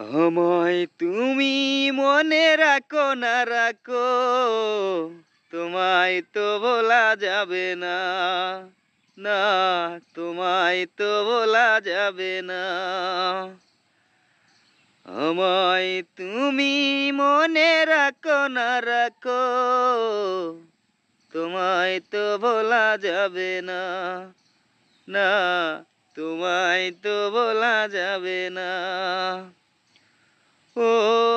আমায় তুমি মনে রাখো না রাখো, তোমায় তো বলা যাবে না না, তোমায় তো বলা যাবে না। আমায় তুমি মনে রাখো না রাখো, তোমায় তো বলা যাবে না না, তোমায় তো বলা যাবে না।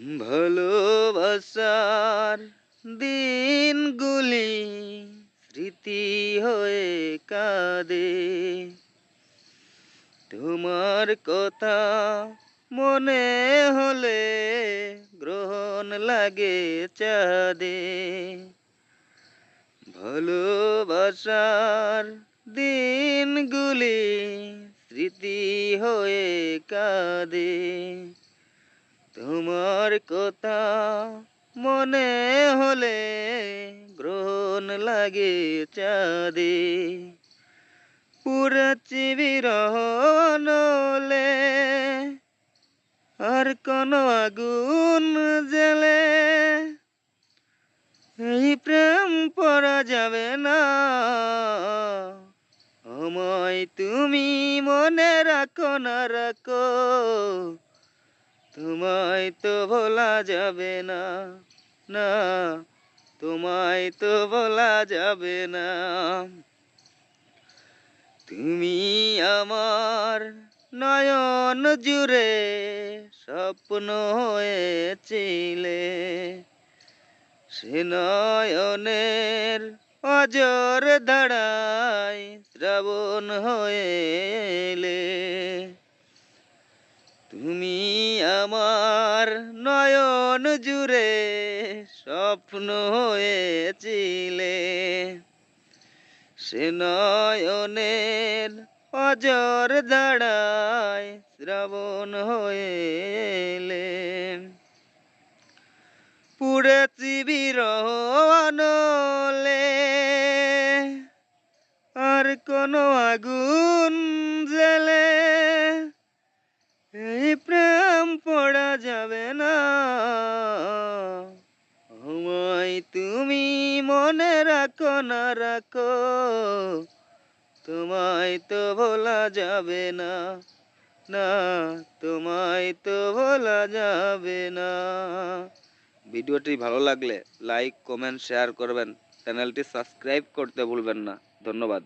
ভালোবাসার দিনগুলি স্মৃতি হয়ে কাঁদে। তোমার কথা মনে হলে গ্রহণ লাগে চাঁদে। ভালোবাসার দিনগুলি স্মৃতি হয়ে কাঁদে। তোমার কথা মনে হলে গ্রহণ লাগে চাঁদে। পুরছি বিরহনলে আর কোন আগুন জেলে এই প্রেম পরা যাবে না। আমায় তুমি মনে রাখো না রাখো। তোমায় তো বলা যাবে না না, তোমায় তো বলা যাবে না। তুমি আমার নয়ন জুড়ে স্বপ্ন হয়েছিলে, সে নয়নের অজর দাঁড়ায় শ্রাবণ হয়ে এলে তুমি আমার নয়ন জুড়ে স্বপ্ন হয়েছিলে। সে নয়নের অজর দাঁড়ায় শ্রাবণ হয়ে এলে পুড়েছি বিরহনলে আর কোনো আগুন জেলে এই প্রেম পড়া যাবে না। আমায় তুমি মনে রাখো, না রাখো, তোমায় তো বলা যাবে না না, তোমায় তো বলা যাবে না। ভিডিওটি ভালো লাগলে লাইক, কমেন্ট, শেয়ার করবেন। চ্যানেলটি সাবস্ক্রাইব করতে ভুলবেন না। ধন্যবাদ।